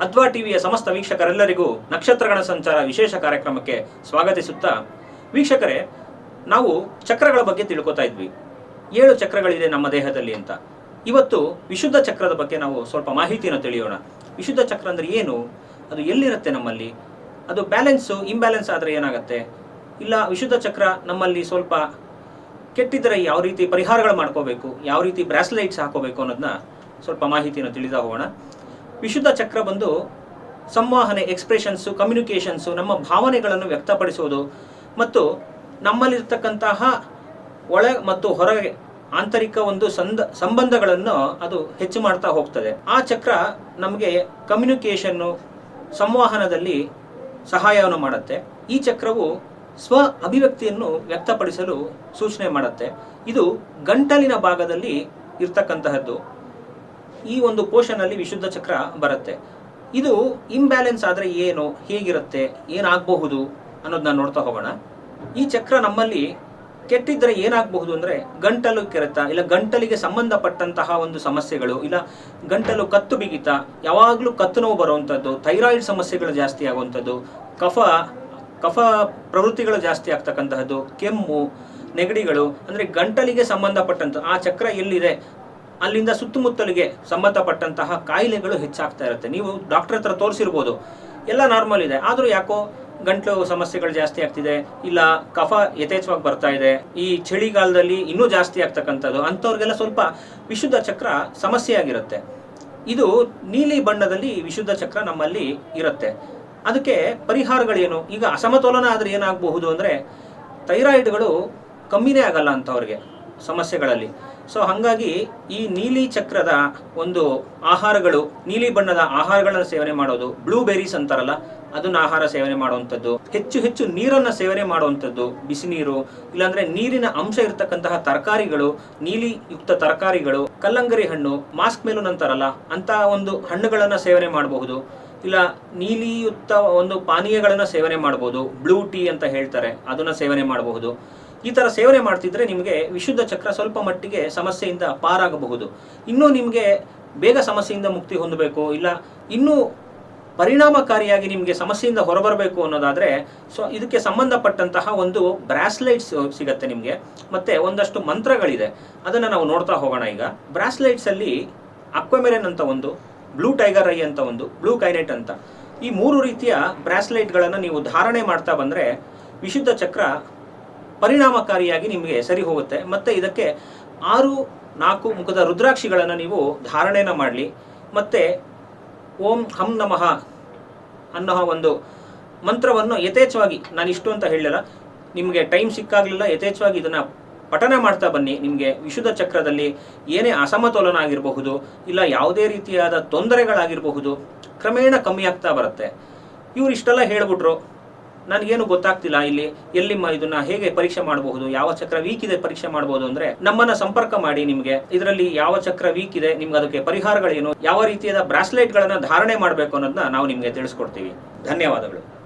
ಅದ್ವಾ ಟಿವಿಯ ಸಮಸ್ತ ವೀಕ್ಷಕರೆಲ್ಲರಿಗೂ ನಕ್ಷತ್ರಗಣ ಸಂಚಾರ ವಿಶೇಷ ಕಾರ್ಯಕ್ರಮಕ್ಕೆ ಸ್ವಾಗತಿಸುತ್ತಾ, ವೀಕ್ಷಕರೇ, ನಾವು ಚಕ್ರಗಳ ಬಗ್ಗೆ ತಿಳ್ಕೊತಾ ಇದ್ವಿ. ಏಳು ಚಕ್ರಗಳಿದೆ ನಮ್ಮ ದೇಹದಲ್ಲಿ ಅಂತ. ಇವತ್ತು ವಿಶುದ್ಧ ಚಕ್ರದ ಬಗ್ಗೆ ನಾವು ಸ್ವಲ್ಪ ಮಾಹಿತಿಯನ್ನು ತಿಳಿಯೋಣ. ವಿಶುದ್ಧ ಚಕ್ರ ಅಂದ್ರೆ ಏನು? ಅದು ಎಲ್ಲಿರುತ್ತೆ ನಮ್ಮಲ್ಲಿ? ಅದು ಬ್ಯಾಲೆನ್ಸು, ಇಂಬ್ಯಾಲೆನ್ಸ್ ಆದರೆ ಏನಾಗುತ್ತೆ? ಇಲ್ಲ, ವಿಶುದ್ಧ ಚಕ್ರ ನಮ್ಮಲ್ಲಿ ಸ್ವಲ್ಪ ಕೆಟ್ಟಿದ್ದರೆ ಯಾವ ರೀತಿ ಪರಿಹಾರಗಳು ಮಾಡ್ಕೋಬೇಕು, ಯಾವ ರೀತಿ ಬ್ರಾಸ್ಲೈಟ್ಸ್ ಹಾಕೋಬೇಕು ಅನ್ನೋದನ್ನ ಸ್ವಲ್ಪ ಮಾಹಿತಿಯನ್ನು ತಿಳಿತಾ ಹೋಗೋಣ. ವಿಶುದ್ಧ ಚಕ್ರ ಬಂದು ಸಂವಹನೆ ಎಕ್ಸ್ಪ್ರೆಷನ್ಸು ಕಮ್ಯುನಿಕೇಷನ್ಸು ನಮ್ಮ ಭಾವನೆಗಳನ್ನು ವ್ಯಕ್ತಪಡಿಸುವುದು ಮತ್ತು ನಮ್ಮಲ್ಲಿರ್ತಕ್ಕಂತಹ ಒಳ ಮತ್ತು ಹೊರಗೆ ಆಂತರಿಕ ಒಂದು ಸಂದ, ಸಂಬಂಧಗಳನ್ನು ಅದು ಹೆಚ್ಚು ಮಾಡ್ತಾ ಹೋಗ್ತದೆ. ಆ ಚಕ್ರ ನಮಗೆ ಕಮ್ಯುನಿಕೇಷನ್ನು ಸಂವಹನದಲ್ಲಿ ಸಹಾಯವನ್ನು ಮಾಡುತ್ತೆ. ಈ ಚಕ್ರವು ಸ್ವ ಅಭಿವ್ಯಕ್ತಿಯನ್ನು ವ್ಯಕ್ತಪಡಿಸಲು ಸೂಚನೆ ಮಾಡುತ್ತೆ. ಇದು ಗಂಟಲಿನ ಭಾಗದಲ್ಲಿ ಇರ್ತಕ್ಕಂತಹದ್ದು. ಈ ಒಂದು ಪೋಷನಲ್ಲಿ ವಿಶುದ್ಧ ಚಕ್ರ ಬರುತ್ತೆ. ಇದು ಇಂಬ್ಯಾಲೆನ್ಸ್ ಆದರೆ ಏನು, ಹೇಗಿರುತ್ತೆ, ಏನಾಗಬಹುದು ಅನ್ನೋದನ್ನ ನೋಡ್ತಾ ಹೋಗೋಣ. ಈ ಚಕ್ರ ನಮ್ಮಲ್ಲಿ ಕೆಟ್ಟಿದ್ರೆ ಏನಾಗಬಹುದು ಅಂದ್ರೆ ಗಂಟಲು ಕೆರೆತ, ಇಲ್ಲ ಗಂಟಲಿಗೆ ಸಂಬಂಧಪಟ್ಟಂತಹ ಒಂದು ಸಮಸ್ಯೆಗಳು, ಇಲ್ಲ ಗಂಟಲು ಕತ್ತು ಬಿಗಿತ, ಯಾವಾಗಲೂ ಕತ್ತು ನೋವು ಬರುವಂಥದ್ದು ಥೈರಾಯ್ಡ್ ಸಮಸ್ಯೆಗಳು ಜಾಸ್ತಿ ಆಗುವಂಥದ್ದು ಕಫ ಕಫ ಪ್ರವೃತ್ತಿಗಳು ಜಾಸ್ತಿ ಆಗ್ತಕ್ಕಂತಹದ್ದು, ಕೆಮ್ಮು, ನೆಗಡಿಗಳು, ಅಂದ್ರೆ ಗಂಟಲಿಗೆ ಸಂಬಂಧಪಟ್ಟಂತ, ಆ ಚಕ್ರ ಎಲ್ಲಿದೆ? ಅಲ್ಲಿಂದ ಸುತ್ತಮುತ್ತಲಿಗೆ ಸಂಬಂಧಪಟ್ಟಂತಹ ಕಾಯಿಲೆಗಳು ಹೆಚ್ಚಾಗ್ತಾ ಇರುತ್ತೆ. ನೀವು ಡಾಕ್ಟರ್ ಹತ್ರ ತೋರಿಸಿರ್ಬೋದು. ಎಲ್ಲ ನಾರ್ಮಲ್ ಇದೆ. ಆದರೂ ಯಾಕೋ ಗಂಟ್ಲು ಸಮಸ್ಯೆಗಳು ಜಾಸ್ತಿ ಆಗ್ತಿದೆ, ಇಲ್ಲ ಕಫ ಯಥೇಚ್ಛವಾಗಿ ಬರ್ತಾ ಇದೆ. ಈ ಚಳಿಗಾಲದಲ್ಲಿ ಇನ್ನೂ ಜಾಸ್ತಿ ಆಗ್ತಕ್ಕಂಥದ್ದು, ಅಂಥವ್ರಿಗೆಲ್ಲ ಸ್ವಲ್ಪ ವಿಶುದ್ಧ ಚಕ್ರ ಸಮಸ್ಯೆ ಆಗಿರುತ್ತೆ ಇದು ನೀಲಿ ಬಣ್ಣದಲ್ಲಿ ವಿಶುದ್ಧ ಚಕ್ರ ನಮ್ಮಲ್ಲಿ ಇರುತ್ತೆ. ಅದಕ್ಕೆ ಪರಿಹಾರಗಳೇನು? ಈಗ ಅಸಮತೋಲನ ಆದರೆ ಏನಾಗಬಹುದು ಅಂದರೆ ಥೈರಾಯ್ಡ್ಗಳು ಕಮ್ಮಿನೇ ಆಗಲ್ಲ ಅಂಥವ್ರಿಗೆ ಸಮಸ್ಯೆಗಳಲ್ಲಿ. ಸೊ ಹಾಗಾಗಿ ಈ ನೀಲಿ ಚಕ್ರದ ಒಂದು ಆಹಾರಗಳು, ನೀಲಿ ಬಣ್ಣದ ಆಹಾರಗಳನ್ನು ಸೇವನೆ ಮಾಡೋದು, ಬ್ಲೂಬೆರೀಸ್ ಅಂತಾರಲ್ಲ, ಅದನ್ನ ಆಹಾರ ಸೇವನೆ ಮಾಡುವಂಥದ್ದು. ಹೆಚ್ಚು ಹೆಚ್ಚು ನೀರನ್ನು ಸೇವನೆ ಮಾಡುವಂಥದ್ದು ಬಿಸಿ ನೀರು ಇಲ್ಲಾಂದ್ರೆ ನೀರಿನ ಅಂಶ ಇರತಕ್ಕಂತಹ ತರಕಾರಿಗಳು, ನೀಲಿ ಯುಕ್ತ ತರಕಾರಿಗಳು, ಕಲ್ಲಂಗರಿ ಹಣ್ಣು, ಮಾಸ್ಕ್ ಮೇಲೂ ಅಂತಾರಲ್ಲ ಅಂತ ಒಂದು ಹಣ್ಣುಗಳನ್ನು ಸೇವನೆ ಮಾಡಬಹುದು. ಇಲ್ಲ ನೀಲಿಯುಕ್ತ ಒಂದು ಪಾನೀಯಗಳನ್ನು ಸೇವನೆ ಮಾಡಬಹುದು ಬ್ಲೂ ಟೀ ಅಂತ ಹೇಳ್ತಾರೆ, ಅದನ್ನ ಸೇವನೆ ಮಾಡಬಹುದು. ಈ ಥರ ಸೇವನೆ ಮಾಡ್ತಿದ್ರೆ ನಿಮಗೆ ವಿಶುದ್ಧ ಚಕ್ರ ಸ್ವಲ್ಪ ಮಟ್ಟಿಗೆ ಸಮಸ್ಯೆಯಿಂದ ಪಾರಾಗಬಹುದು. ಇನ್ನೂ ನಿಮಗೆ ಬೇಗ ಸಮಸ್ಯೆಯಿಂದ ಮುಕ್ತಿ ಹೊಂದಬೇಕು, ಇಲ್ಲ ಇನ್ನೂ ಪರಿಣಾಮಕಾರಿಯಾಗಿ ನಿಮಗೆ ಸಮಸ್ಯೆಯಿಂದ ಹೊರಬರಬೇಕು ಅನ್ನೋದಾದರೆ, ಸೊ ಇದಕ್ಕೆ ಸಂಬಂಧಪಟ್ಟಂತಹ ಒಂದು ಬ್ರಾಸ್ಲೈಟ್ಸ್ ಸಿಗತ್ತೆ ನಿಮಗೆ. ಮತ್ತು ಒಂದಷ್ಟು ಮಂತ್ರಗಳಿದೆ. ಅದನ್ನು ನಾವು ನೋಡ್ತಾ ಹೋಗೋಣ ಈಗ. ಬ್ರಾಸ್ಲೈಟ್ಸಲ್ಲಿ ಅಕ್ವಮೆರನ್ ಅಂತ ಒಂದು, ಬ್ಲೂ ಟೈಗರ್ ಐ ಅಂತ ಒಂದು, ಬ್ಲೂ ಕೈನೆಟ್ ಅಂತ. ಈ ಮೂರು ರೀತಿಯ ಬ್ರಾಸ್ಲೈಟ್ಗಳನ್ನು ನೀವು ಧಾರಣೆ ಮಾಡ್ತಾ ಬಂದರೆ ವಿಶುದ್ಧ ಚಕ್ರ ಪರಿಣಾಮಕಾರಿಯಾಗಿ ನಿಮಗೆ ಸರಿ ಹೋಗುತ್ತೆ. ಮತ್ತು ಇದಕ್ಕೆ ಆರು, ನಾಲ್ಕು ಮುಖದ ರುದ್ರಾಕ್ಷಿಗಳನ್ನು ನೀವು ಧಾರಣೆನ ಮಾಡಲಿ. ಮತ್ತೆ ಓಂ ಹಂ ನಮಃ ಅನ್ನೋ ಒಂದು ಮಂತ್ರವನ್ನು ಯಥೇಚ್ಛವಾಗಿ, ನಾನು ಇಷ್ಟು ಅಂತ ಹೇಳಲ್ಲ ನಿಮಗೆ ಟೈಮ್ ಸಿಕ್ಕಾಗಲಿಲ್ಲ, ಯಥೇಚ್ಛವಾಗಿ ಇದನ್ನು ಪಠನ ಮಾಡ್ತಾ ಬನ್ನಿ. ನಿಮಗೆ ವಿಶುದ್ಧ ಚಕ್ರದಲ್ಲಿ ಏನೇ ಅಸಮತೋಲನ ಆಗಿರಬಹುದು ಇಲ್ಲ ಯಾವುದೇ ರೀತಿಯಾದ ತೊಂದರೆಗಳಾಗಿರಬಹುದು, ಕ್ರಮೇಣ ಕಮ್ಮಿ ಆಗ್ತಾ ಬರುತ್ತೆ. ಇವ್ರು ಇಷ್ಟೆಲ್ಲ ಹೇಳ್ಬಿಟ್ರು. ನನಗೇನು ಗೊತ್ತಾಗ್ತಿಲ್ಲ ಇಲ್ಲಿ, ಎಲ್ಲಿ ಇದನ್ನ ಹೇಗೆ ಪರೀಕ್ಷೆ ಮಾಡಬಹುದು, ಯಾವ ಚಕ್ರ ವೀಕ್ ಇದೆ ಪರೀಕ್ಷೆ ಮಾಡಬಹುದು ಅಂದ್ರೆ ನಮ್ಮನ್ನ ಸಂಪರ್ಕ ಮಾಡಿ ನಿಮಗೆ. ಇದರಲ್ಲಿ ಯಾವ ಚಕ್ರ ವೀಕ್ ಇದೆ ನಿಮ್ಗೆ ಅದಕ್ಕೆ ಪರಿಹಾರಗಳೇನು, ಯಾವ ರೀತಿಯಾದ ಬ್ರಾಸ್ಲೆಟ್ ಗಳನ್ನ ಧಾರಣೆ ಮಾಡಬೇಕು ಅನ್ನೋದನ್ನ ನಾವು ನಿಮಗೆ ತಿಳಿಸ್ಕೊಡ್ತೀವಿ. ಧನ್ಯವಾದಗಳು.